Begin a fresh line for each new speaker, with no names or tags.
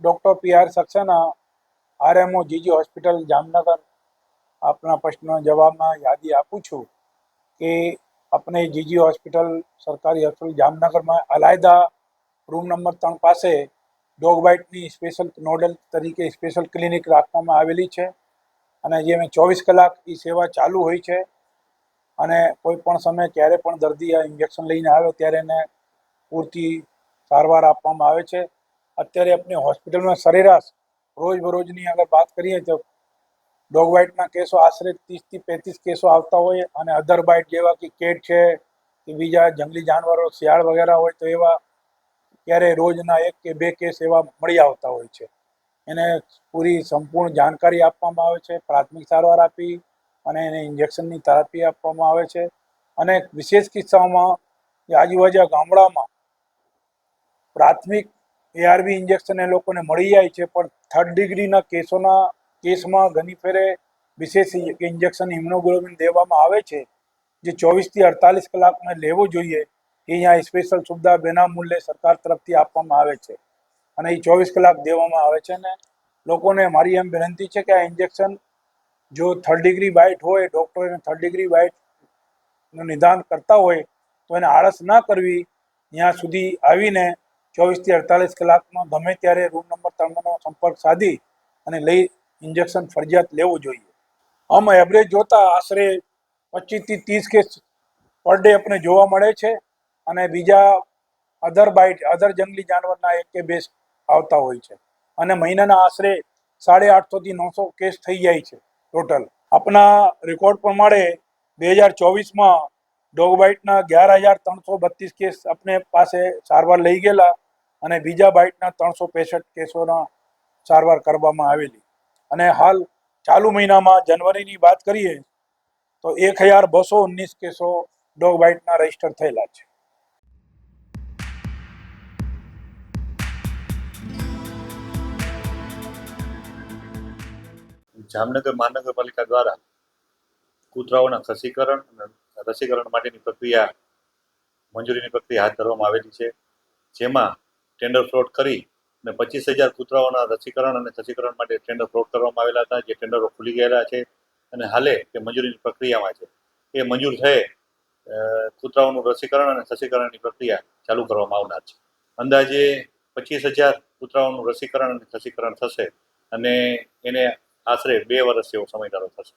PR Saxena RMO GG hospital Jamnagar આપના પ્રશ્નનો જવાબમાં યાદી આપું છું કે આપણે જીજી હોસ્પિટલ સરકારી હોસ્પિટલ જામનગરમાં અલાયદા રૂમ નંબર ત્રણ પાસે ડોગ બાઇટની સ્પેશિયલ નોડલ તરીકે સ્પેશિયલ ક્લિનિક રાખવામાં આવેલી છે અને જે મેં ચોવીસ કલાક એ સેવા ચાલુ હોય છે અને કોઈ પણ સમયે ક્યારે પણ દર્દી આ ઇન્જેક્શન લઈને આવે ત્યારે એને પૂરતી સારવાર આપવામાં આવે છે. અત્યારે આપણે હોસ્પિટલમાં સરેરાશ રોજબરોજની અગર વાત કરીએ તો ડોગ બાઇટના કેસો આશરે ત્રીસથી પેંત્રીસ કેસો આવતા હોય અને અધર બાઇટ જેવા કે કેટ છે કે બીજા જંગલી જાનવરો, શિયાળ વગેરે હોય તો એવા ક્યારે રોજના એક કે બે કેસ એવા મળી આવતા હોય છે. એને પૂરી સંપૂર્ણ જાણકારી આપવામાં આવે છે, પ્રાથમિક સારવાર આપી અને એને ઇન્જેક્શનની થેરાપી આપવામાં આવે છે. અને વિશેષ કિસ્સાઓમાં આજુબાજુ ગામડામાં પ્રાથમિક એઆરબી ઇન્જેક્શન એ લોકોને મળી જાય છે, પણ થર્ડ ડિગ્રીના કેસોના કેસમાં ઘણી ફેરે વિશેષ ઇન્જેક્શન હિમોગ્લોબિન દેવામાં આવે છે. જે ચોવીસથી અડતાલીસ કલાકમાં લેવો જોઈએ, એ અહીંયા સ્પેશિયલ સુવિધા બેના મૂલ્યે સરકાર તરફથી આપવામાં આવે છે. અને એ ચોવીસ કલાક દેવામાં આવે છે ને, લોકોને મારી એમ વિનંતી છે કે આ ઇન્જેક્શન જો થર્ડ ડિગ્રી બાઇટ હોય ડૉક્ટર એને થર્ડ ડિગ્રી બાઇટનું નિદાન કરતા હોય, તો એને આળસ ના કરવી, ત્યાં સુધી આવીને ચોવીસથી અડતાલીસ કલાકમાં ગમે ત્યારે રૂમ નંબર ત્રણનો સંપર્ક સાધી અને લઈ ઇન્જેક્શન ફરજિયાત લેવું જોઈએ. આમ એવરેજ જોતા આશરે પચીસથી ત્રીસ કેસ પર ડે આપણે જોવા મળે છે અને બીજા અધર બાઇટ અધર જંગલી જાનવરના એક કે બે આવતા હોય છે. અને મહિનાના આશરે સાડે આઠસોથી નવસો કેસ થઈ જાય છે ટોટલ આપના રેકોર્ડ પ્રમાણે બે હજાર ચોવીસમાં ડોગ બાઇટના અગિયાર હજાર ત્રણસો બત્રીસ કેસ આપણે પાસે સારવાર લઈ ગયેલા અને બીજા બાઇટના ત્રણસો પેસઠ કેસોના સારવાર કરવામાં આવેલી. અને હાલ ચાલુ મહિનામાં જનવરીની વાત કરીએ તો એક હજાર બસો ઓગણીસ કેસો ડોગ બાઇટના રજિસ્ટર થયેલા છે.
જામનગર મહાનગરપાલિકા દ્વારા કૂતરાઓના ખસીકરણ અને રસીકરણ માટેની પ્રક્રિયા, મંજૂરીની પ્રક્રિયા હાથ ધરવામાં આવેલી છે. જેમાં ટેન્ડર ફ્રોડ કરી અને પચીસ હજાર કૂતરાઓના રસીકરણ અને રસીકરણ માટે ટેન્ડર ફ્રોડ કરવામાં આવેલા હતા, જે ટેન્ડરો ખુલી ગયેલા છે અને હાલે તે મંજૂરીની પ્રક્રિયામાં છે. એ મંજૂર થયે કૂતરાઓનું રસીકરણ અને રસીકરણની પ્રક્રિયા ચાલુ કરવામાં આવનાર છે. અંદાજે પચીસ હજાર કૂતરાઓનું રસીકરણ અને રસીકરણ થશે અને એને આશરે બે વર્ષ જેવો સમયગાળો થશે.